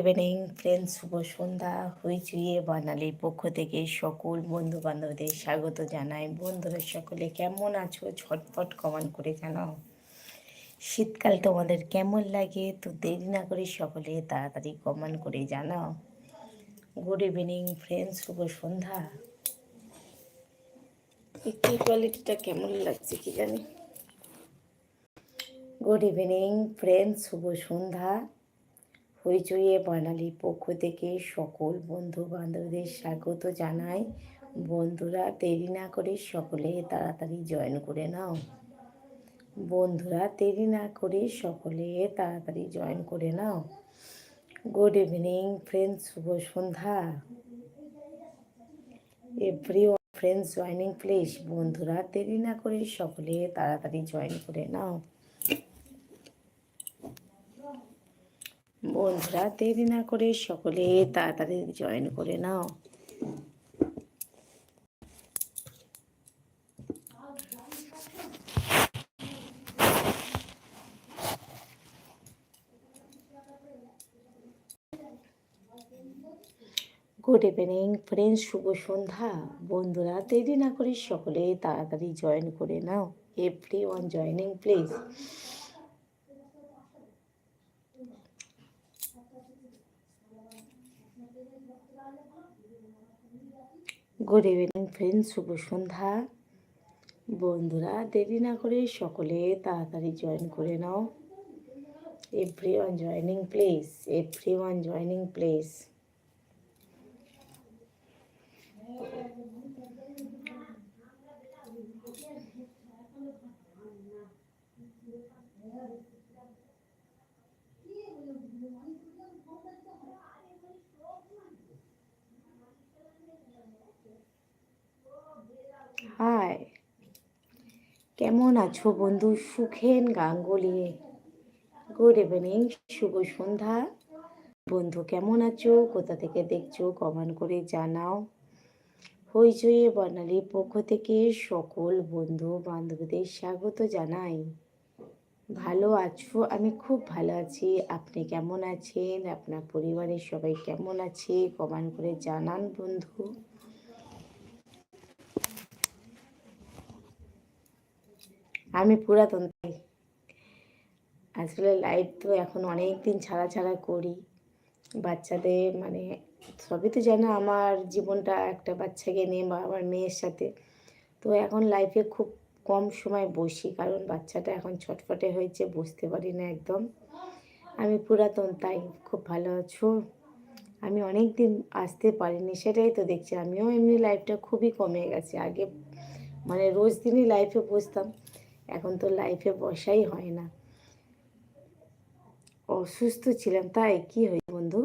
Evening friends শুভ সন্ধ্যা, হইচুইয়ে বানালির পক্ষ থেকে সকল বন্ধু বান্ধবদের স্বাগত জানাই। বন্ধুরা সকলে কেমন আছো? ছটফট কমান করে জানাও। শীতকাল তোমাদের কেমন লাগে? তো দেরি না করে সকলে তাড়াতাড়ি কমেন্ট করে জানাও। গুড ইভিনিং ফ্রেন্ডস শুভ সন্ধ্যা। একটু কোয়ালিটিটা কেমন লাগছে কি জানি? গুড ইভিনিং ফ্রেন্ডস শুভ সন্ধ্যা। হইচইয়ে বাঙালির পক্ষ থেকে সকল বন্ধু বান্ধবদের স্বাগত জানাই। বন্ধুরা, দেরি না করে সকলে তাড়াতাড়ি জয়েন করে নাও। বন্ধুরা, দেরি না করে সকলে তাড়াতাড়ি জয়েন করে নাও। গুড ইভিনিং ফ্রেন্ডস শুভ সন্ধ্যা। এভরি ফ্রেন্ডস জয়নিং প্লিজ বন্ধুরা, দেরি না করে সকলে তাড়াতাড়ি জয়েন করে নাও। বন্ধুরা, দেরি না করে সকলে তাড়াতাড়ি জয়েন করে নাও। গুড ইভিনিং ফ্রেন্ডস শুভ সন্ধ্যা। বন্ধুরা, দেরি না করে সকলে তাড়াতাড়ি জয়েন করে নাও। Everyone joining please good evening friend শুভ সন্ধ্যা। বন্ধুরা, দেরি না করে সকলে তাড়াতাড়ি জয়েন করে নাও। Everyone joining please everyone joining please hi কেমন আছো বন্ধু? সুখেন গাঙ্গুলি। গুড ইভিনিং শুভ সন্ধ্যা। বন্ধু, কেমন আছো? কোথা থেকে দেখছ? কমেন্ট করে জানাও। হইচইয়ে বর্ণালীর পক্ষ থেকে সকল বন্ধু বান্ধবীদের স্বাগত জানাই। ভালো আছো? আমি খুব ভালো আছি। আপনি কেমন আছেন? আপনার পরিবারের সবাই কেমন আছে? কমেন্ট করে জানান বন্ধু। আমি পুরাতন তাই। আসলে লাইভ তো এখন অনেক দিন ছাড়া ছাড়া করি। বাচ্চাদের মানে সবই তো জানো আমার জীবনটা একটা বাচ্চাকে নিয়ে বা আমার মেয়ের সাথে। তো এখন লাইফে খুব কম সময় বসি কারণ বাচ্চাটা এখন ছটফটে হয়েছে, বসতে পারি না একদম। আমি পুরাতন তাই, খুব ভালো আছো। আমি অনেক দিন আসতে পারিনি, সেটাই তো দেখছি। আমিও এমনি লাইফটা খুবই কমে গেছে। আগে মানে রোজ দিনই লাইফে বসতাম। এখন তো লাইফে বসাই হয় না। অসুস্থ ছিলাম, তাই কি হয়েছে বন্ধু?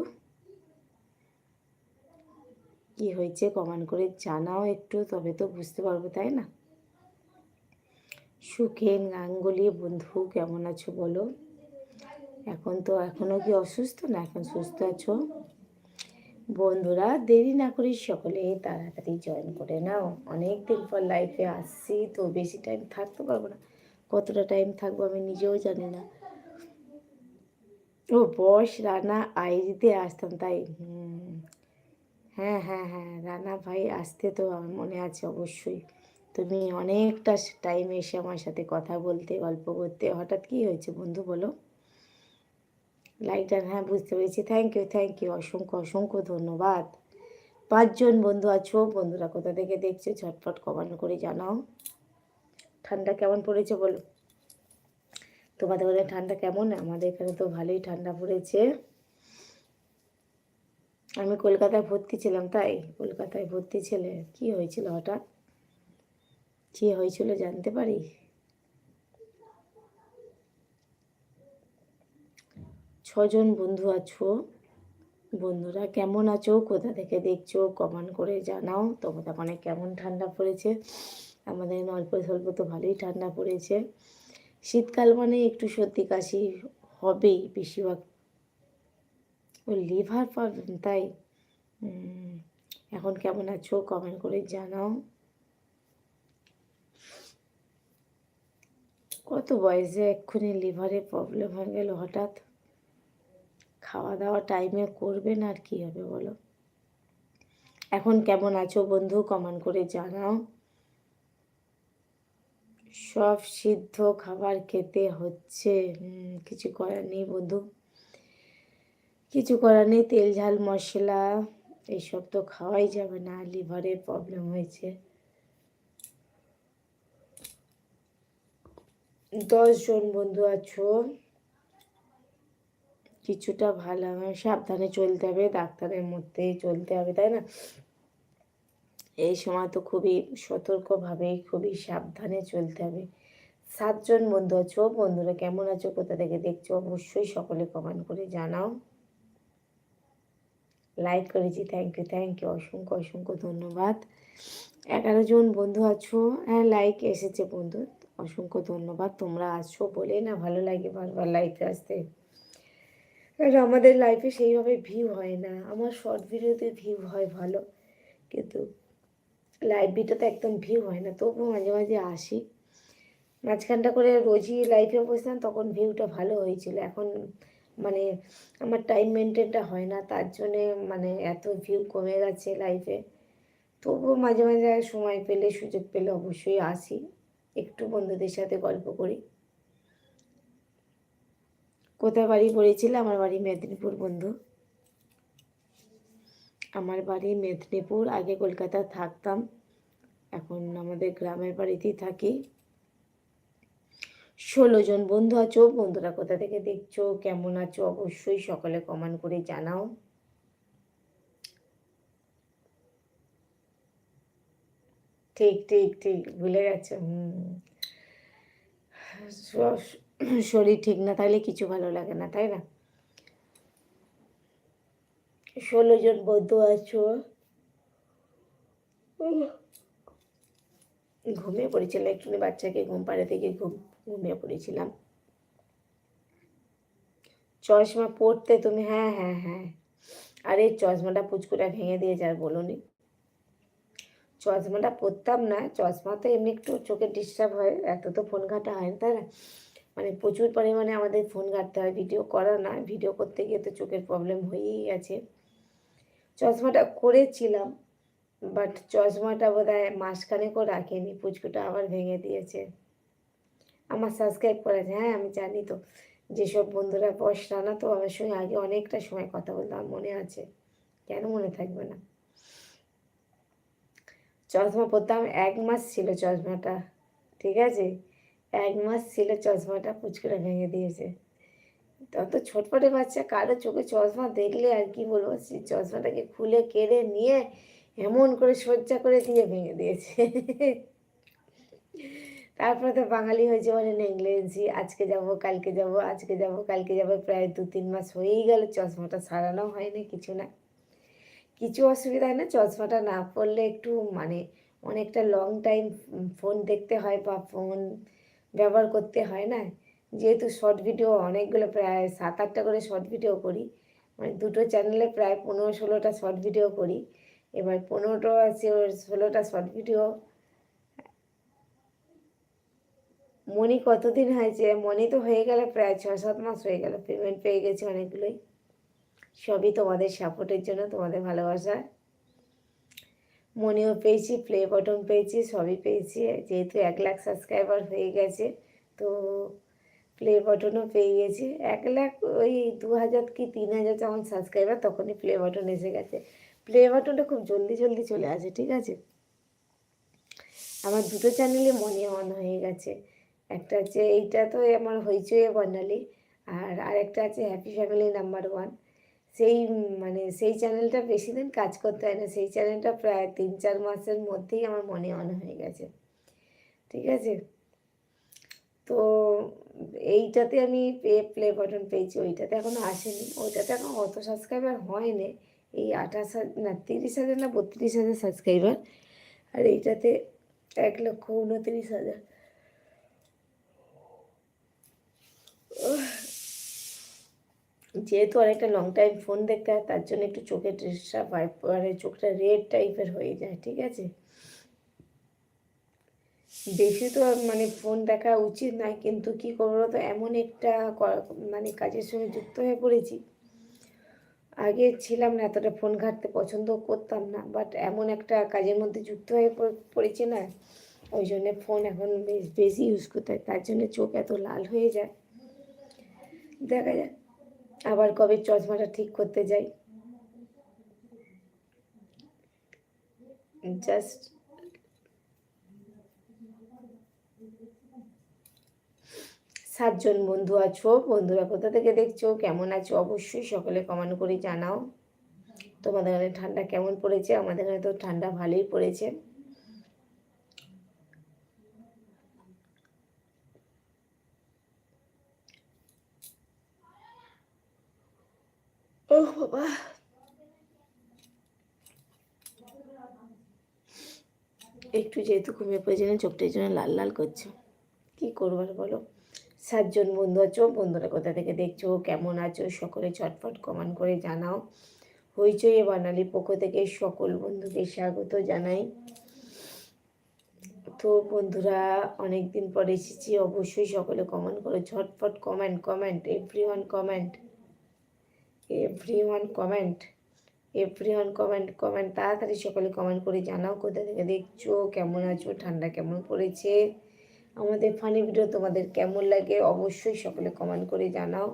কি হয়েছে কমান করে জানাও একটু, তবে তো বুঝতে পারব, তাই না? সুখেন গাঙ্গুলি, বন্ধু, কেমন আছো বলো? এখন তো এখনও কি অসুস্থ না এখন সুস্থ আছো? বন্ধুরা, দেরি না করি সকলে তাড়াতাড়ি জয়েন করে নাও। অনেক দিন পর লাইফে আসছি, তো বেশি টাইম থাকতে পারব না। কতটা টাইম থাকব আমি নিজেও জানি না। ও বস, রানা আইরিতে আসতাম তাই হ্যাঁ হ্যাঁ হ্যাঁ রানা ভাই আসতে তো আমার মনে আছে অবশ্যই। তুমি অনেকটা টাইম এসে আমার সাথে কথা বলতে, গল্প করতে, হঠাৎ কি হয়েছে বন্ধু বলো? লাইটার হ্যাঁ বুঝতে পেরেছি। থ্যাংক ইউ থ্যাংক ইউ অসংখ্য অসংখ্য ধন্যবাদ। পাঁচজন বন্ধু আছো, বন্ধুরা কোথা থেকে দেখছ, ঝটপট কমেন্ট করে জানাও। ঠান্ডা কেমন পড়েছে বলো? তোমাদের ওখানে ঠান্ডা কেমন? আমাদের এখানে তো ভালোই ঠান্ডা পড়েছে। আমি কলকাতায় ভর্তি ছিলাম, তাই? কলকাতায় ভর্তি ছেলে। কি হয়েছিল হঠাৎ? কি হয়েছিল জানতে পারি? ছজন বন্ধু আছো। বন্ধুরা কেমন আছো? কোথা থেকে দেখছ? কমেন্ট করে জানাও। তোমাদের মানে কেমন ঠান্ডা পড়েছে? আমাদের অল্প স্বল্প তো ভালোই ঠান্ডা পড়েছে। শীতকাল মানে একটু সর্দি কাশি হবেই বেশিরভাগ। ও লিভার প্রবলেম তাই এখন কেমন আছো কমেন্ট করে জানাও। কত বয়সে এক্ষুনি লিভারে প্রবলেম হয়ে গেল হঠাৎ? খাওয়া দাওয়া টাইমে করবেন আর কি হবে বলো? এখন কেমন আছো বন্ধু কমেন্ট করে জানাও। সব সিদ্ধ খাবার খেতে হচ্ছে। কিছু করার নেই বন্ধু। কিছু করার নেই, তেল, ঝাল, মশলা এইসব তো খাওয়াই যাবে না লিভারের প্রবলেম হয়েছে। দশ জন বন্ধু আছো, কিছুটা ভালো, সাবধানে চলতে হবে, ডাক্তারের মধ্যেই চলতে হবে, তাই না? এই সময় তো খুবই সতর্কভাবে, খুবই সাবধানে চলতে হবে। সাতজন বন্ধু আছো? বন্ধুরা কেমন আছো? কোথা থেকে দেখছ? অবশ্যই সকলে কমেন্ট করে জানাও। লাইক করেছি থ্যাংক ইউ থ্যাংক ইউ অসংখ্য অসংখ্য ধন্যবাদ। এগারো জন বন্ধু আছো? হ্যাঁ লাইক এসেছে বন্ধু। অসংখ্য ধন্যবাদ। তোমরা আছো বলে না ভালো লাগে বারবার লাইফে আসতে? কারণ আমাদের লাইফে সেইভাবে ভিউ হয় না। আমার শর্ট ভিডিওতে ভিউ হয় ভালো। কিন্তু লাইভ ভিডিওতে একদম ভিউ হয় না। তবুও মাঝে মাঝে আসি। মাঝখানটা করে রোজই লাইভে বসতাম, তখন ভিউটা ভালো হয়েছিল। এখন মানে আমার টাইম মেনটেনটা হয় না, তার জন্যে মানে এত ভিউ কমে গেছে লাইফে তবুও মাঝে মাঝে সময় পেলে, সুযোগ পেলে অবশ্যই আসি। একটু বন্ধুদের সাথে গল্প করি। কোথায় বাড়ি পড়েছিল? আমার বাড়ি মেদিনীপুর, বন্ধু। আমার বাড়ি মেদিনীপুর, আগে কলকাতা থাকতাম। এখন আমাদের গ্রামের বাড়িতেই থাকি। ষোলো জন বন্ধু আছো, বন্ধুরা কোথা থেকে দেখছ, কেমন আছো, অবশ্যই সকলে কমেন্ট করে জানাও। ঠিক ঠিক ঠিক, ভুলে গেছে, হুম। শরীর ঠিক না থাকলে কিছু ভালো লাগে না, তাই না? ষোলো জন বন্ধু আছো। ঘুমিয়ে পড়েছিলাম একটুখানি বাচ্চাকে ঘুম পাড়ে থেকে ঘুম, ঘুমিয়ে পড়েছিলাম। চশমা পড়তে তুমি হ্যাঁ হ্যাঁ হ্যাঁ। আরে, চশমাটা পুচকুটা ভেঙে দিয়েছে আর বলুনি। চশমাটা পরতাম না, চশমা তো এমনি একটু চোখে ডিস্টার্ব হয়, এত তো ফোন ঘাটা হয় না, তাই না? মানে প্রচুর পরিমাণে আমাদের ফোন ঘাটতে হয় ভিডিও করা না ভিডিও করতে গিয়ে তো চোখের প্রবলেম হয়েই গেছে চশমাটা করেছিলাম বাট চশমাটা বোধ হয় মাসখানেকও রাখেনি, পুচকুটা আবার ভেঙে দিয়েছে। আমার সাবস্ক্রাইব করেছে হ্যাঁ আমি জানি তো। যেসব বন্ধুরা বয়স রানা তো আমার সঙ্গে আগে অনেকটা সময় কথা বলতাম, মনে আছে। কেন মনে থাকবে না? চশমা পরতাম, এক মাস ছিল চশমাটা, ঠিক আছে? এক মাস ছিল চশমাটা পুচকুটা ভেঙে দিয়েছে। তত ছটপটে বাচ্চা, কারও চোখে চশমা দেখলে আর কি বলব সেই চশমাটাকে খুলে কেড়ে নিয়ে এমন করে সজ্জা করে দিয়ে ভেঙে দিয়েছে। তারপরে তো বাঙালি হয়েছে বলে নেংলেন্সি আজকে যাব, কালকে যাব, আজকে যাব, কালকে যাব, প্রায় দু তিন মাস হয়েই গেল, চশমাটা সারানো হয়নি কিছু না। কিছু অসুবিধা হয় না, চশমাটা না পড়লে একটু মানে অনেকটা লং টাইম ফোন দেখতে হয় বা ফোন ব্যবহার করতে হয় না। যেহেতু শর্ট ভিডিও অনেকগুলো প্রায় সাত আটটা করে শর্ট ভিডিও করি মানে দুটো চ্যানেলে প্রায় পনেরো ষোলোটা শর্ট ভিডিও করি। এবার পনেরোটা আছে ষোলোটা শর্ট ভিডিও মনি কতদিন হয়েছে? মনি তো হয়ে গেল প্রায় ছ সাত মাস হয়ে গেল পেমেন্ট পেয়ে গেছে অনেকগুলোই। সবই তোমাদের সাপোর্টের জন্য, তোমাদের ভালোবাসা। মনিও পেয়েছি প্লে বটন পেয়েছি, সবই পেয়েছি, যেহেতু এক লাখ সাবস্ক্রাইবার হয়ে গেছে, তো প্লে বটনও পেয়ে গেছে। এক লাখ ওই দু হাজার কি তিন হাজার যখন সাবস্ক্রাইবার তখনই প্লে বটন এসে গেছে। প্লে বটনটা খুব জলদি জলদি চলে আসে, ঠিক আছে? আমার দুটো চ্যানেলে মনে অন হয়ে গেছে। একটা হচ্ছে এইটা তো আমার হইচই বর্ণালী আর আরেকটা আছে হ্যাপি ফ্যামিলি নাম্বার ওয়ান সেই মানে সেই চ্যানেলটা বেশি দিন কাজ করতে হয় না, সেই চ্যানেলটা প্রায় তিন চার মাসের মধ্যেই আমার মনে অন হয়ে গেছে। ঠিক আছে? তো এইটাতে আমি পে প্লে বাটন পেয়েছি, ওইটাতে এখনও আসেনি। ওইটাতে এখন অত সাবস্ক্রাইবার হয়নি। এই আঠাশ হাজার না, তিরিশ হাজার না, বত্রিশ হাজার সাবস্ক্রাইবার আর এইটাতে এক লক্ষ উনত্রিশ হাজার। যেহেতু অনেকটা লং টাইম ফোন দেখতে হয়, তার জন্য একটু চোখের ডিস্টার্ব হয় চোখটা রেড টাইপের হয়ে যায়, ঠিক আছে? বেশি তো মানে ফোন দেখা উচিত নয় কিন্তু কি করব তো এমন একটা মানে কাজের সঙ্গে যুক্ত হয়ে পড়েছি। আগে ছিলাম না, এতটা ফোন ঘাঁটতে পছন্দ করতাম না বাট এমন একটা কাজের মধ্যে যুক্ত হয়ে পড়- পড়েছি না, ওই জন্যে ফোন এখন বেশ বেশি ইউজ করতে হয়, তার জন্য চোখ এত লাল হয়ে যায়। দেখা যাক, আবার কবে চশমাটা ঠিক করতে যাই। জাস্ট সাতজন বন্ধু আছো, বন্ধুরা কোথা থেকে দেখছ, কেমন আছো অবশ্যই সকলে কমেন্ট করে জানাও। তোমাদের এখানে ঠান্ডা কেমন পড়েছে? আমাদের এখানে তো ঠান্ডা ভালোই পড়েছে। ও বাবা। একটু যেহেতু ঘুমিয়ে পড়েছে না চোখটা জন্য লাল লাল করছে। কি করবার বলো? সাতজন বন্ধু আছো, বন্ধুরা কোথা থেকে দেখছ, কেমন আছো সকলে চটপট কমেন্ট করে জানাও। হইচই বানালি পক্ষ থেকে সকল বন্ধুকে স্বাগত জানাই। তো বন্ধুরা অনেক দিন পর এসেছি, অবশ্যই সকলে কমেন্ট করো, ঝটপট comment comment everyone comment everyone comment everyone comment comment তাড়াতাড়ি সকলে কমেন্ট করে জানাও কোথা থেকে দেখছ, কেমন আছো, ঠান্ডা কেমন পড়েছে। আমাদের ফানি ভিডিও তোমাদের কেমন লাগে অবশ্যই সকলে কমেন্ট করে জানাও।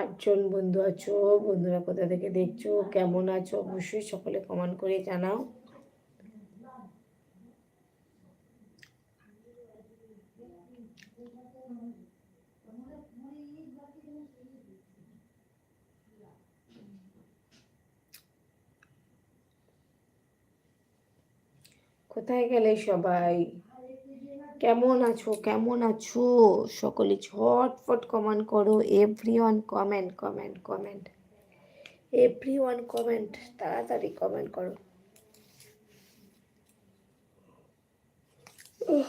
আটজন বন্ধু আছো, বন্ধুরা কোথা থেকে দেখছ, কেমন আছো, অবশ্যই সকলে কমেন্ট করে জানাও কোথায় গেলে সবাই? কেমন আছো? কেমন আছো? সকলে ঝটফট কমেন্ট করো। Everyone comment comment comment everyone comment তাড়াতাড়ি কমেন্ট করো উহ।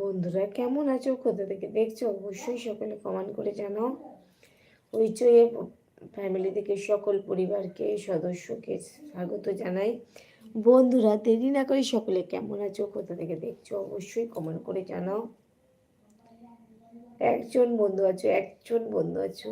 বন্ধুরা, কেমন আছো? কোথা থেকে দেখছ? অবশ্যই সকলে কমেন্ট করে জানাও। হইচই ফ্যামিলি থেকে সকল পরিবারকে, সদস্যকে স্বাগত জানাই। বন্ধুরা, দেরি না করে সকলে কেমন আছো? কোথা থেকে দেখছ? অবশ্যই কমেন্ট করে জানাও। একজন বন্ধু আছো, একজন বন্ধু আছো।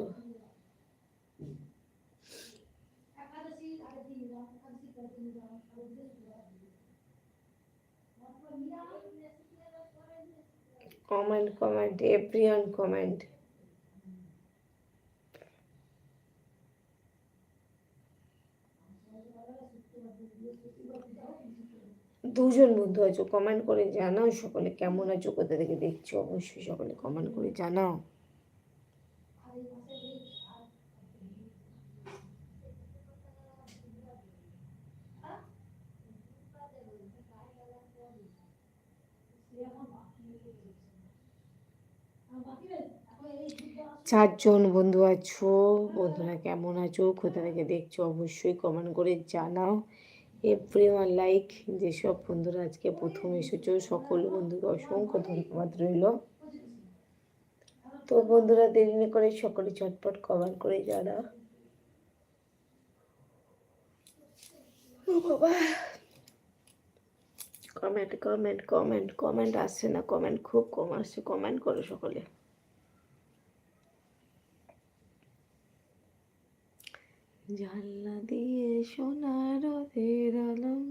Comment comment everyone comment. দুজন বন্ধু আছো, কমেন্ট করে জানাও সকলে কেমন আছো, কোথা থেকে দেখছ? অবশ্যই সকলে কমেন্ট করে জানাও। চারজন বন্ধু আছো? বন্ধুরা কেমন আছো? কোথা থেকে দেখছ? অবশ্যই কমেন্ট করে জানাও। এভরি ওয়ান লাইক যেসব বন্ধুরা আজকে প্রথম এসেছ, সকল বন্ধুকে অসংখ্য ধন্যবাদ রইল। তো বন্ধুরা দেরি না করে সকলে চটপট কমেন্ট করে জানাও। ও বাবা। কমেন্ট কমেন্ট কমেন্ট কমেন্ট আসছে না? কমেন্ট খুব কম আসছে। কমেন্ট করো সকলে। জানলা দিয়ে সোনার রোদের আলম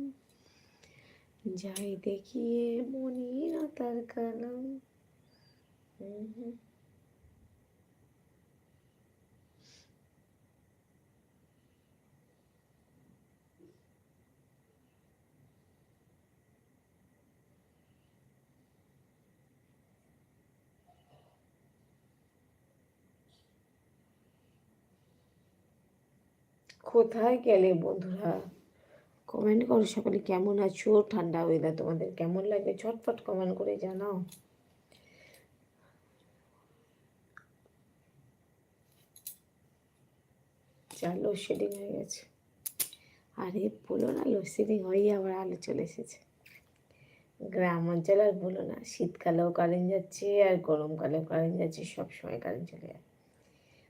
যাই দেখিয়ে মনিরা তার কালাম হুম হুম। কোথায় গেলে বন্ধুরা? কমেন্ট করো সকলে, কেমন আছো? ঠান্ডা ওয়েদার তোমাদের কেমন লাগে? ঝটপট কমেন্ট করে জানাও। যা লোডশেডিং হয়ে গেছে। আরে, বলো না লোডশেডিং হয়ে আবার আলো চলে এসেছে। গ্রাম অঞ্চলে আর বলো না, শীতকালেও কারেন্ট যাচ্ছে আর গরমকালেও কারেন্ট যাচ্ছে সব সময় কারেন্ট চলে যায়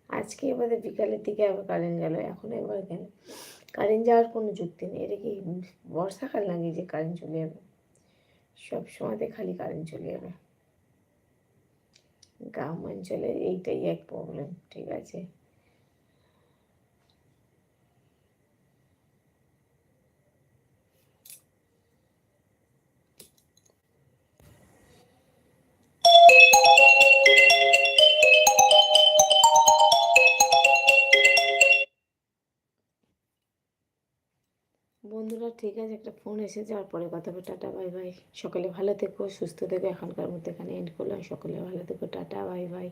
আজকে এবারে বিকালের দিকে আবার কারেন্ট গেল, এখন এবার গেল। কারেন্ট যাওয়ার কোনো যুক্তি নেই, এটা কি বর্ষাকাল লাগে যে কারেন্ট চলে যাবে? সব সময়তে খালি কারেন্ট চলে যাবে। গ্রাম অঞ্চলে এইটাই এক প্রবলেম ঠিক আছে? ঠিক আছে, একটা ফোন এসে যাওয়ার পরে কথা হবে, টাটা বাই বাই সকালে ভালো থেকো, সুস্থ থেকো, এখনকার মতো এখানে এন্ড করলাম। সকালে ভালো থেকো, টাটা বাই বাই